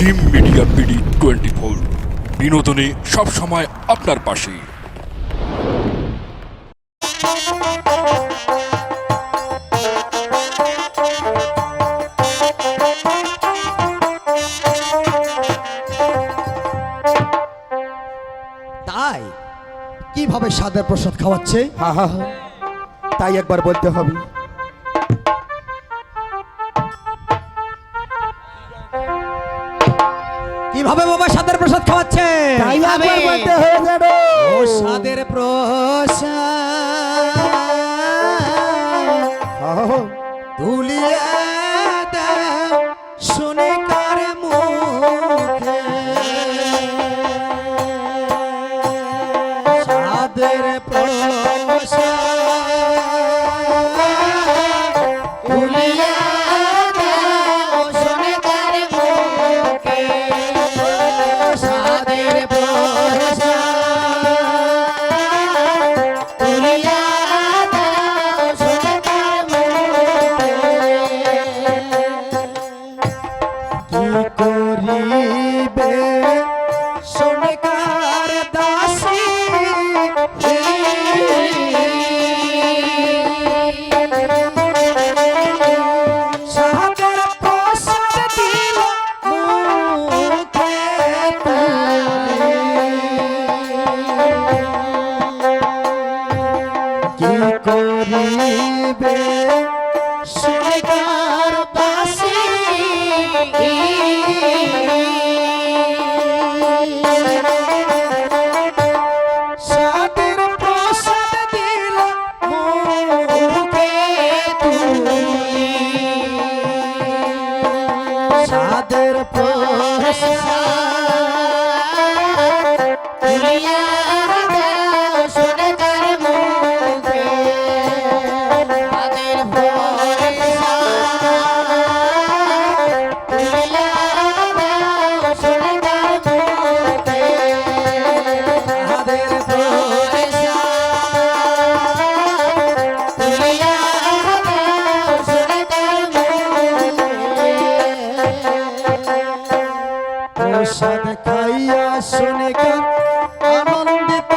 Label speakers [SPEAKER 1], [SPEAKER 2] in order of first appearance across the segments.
[SPEAKER 1] Jim media BD twenty four বিনোদনে সবসময় আপনার পাশে।
[SPEAKER 2] তাই? কীভাবে স্বাদের প্রসাদ খাওয়াচ্ছে?
[SPEAKER 3] হা হা হা। তাই একবার বলতে হবে।
[SPEAKER 2] কীভাবে বাবা সাদের প্রসাদ খাওয়াচ্ছে?
[SPEAKER 3] হয়ে
[SPEAKER 2] ও স্বাদের প্রসাদ। তুলিয়ে শুনে কার মুখে। স্বাদের প্রসাদ। করিবে। সাদের প্রসাদ প্রসাদ খাইয়া শুনে গান আনন্দিত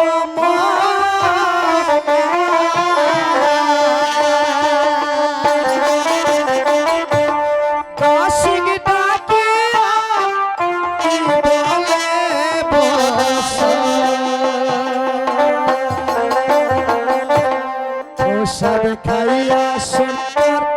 [SPEAKER 2] প্রসাদ খাইয়া শুনতার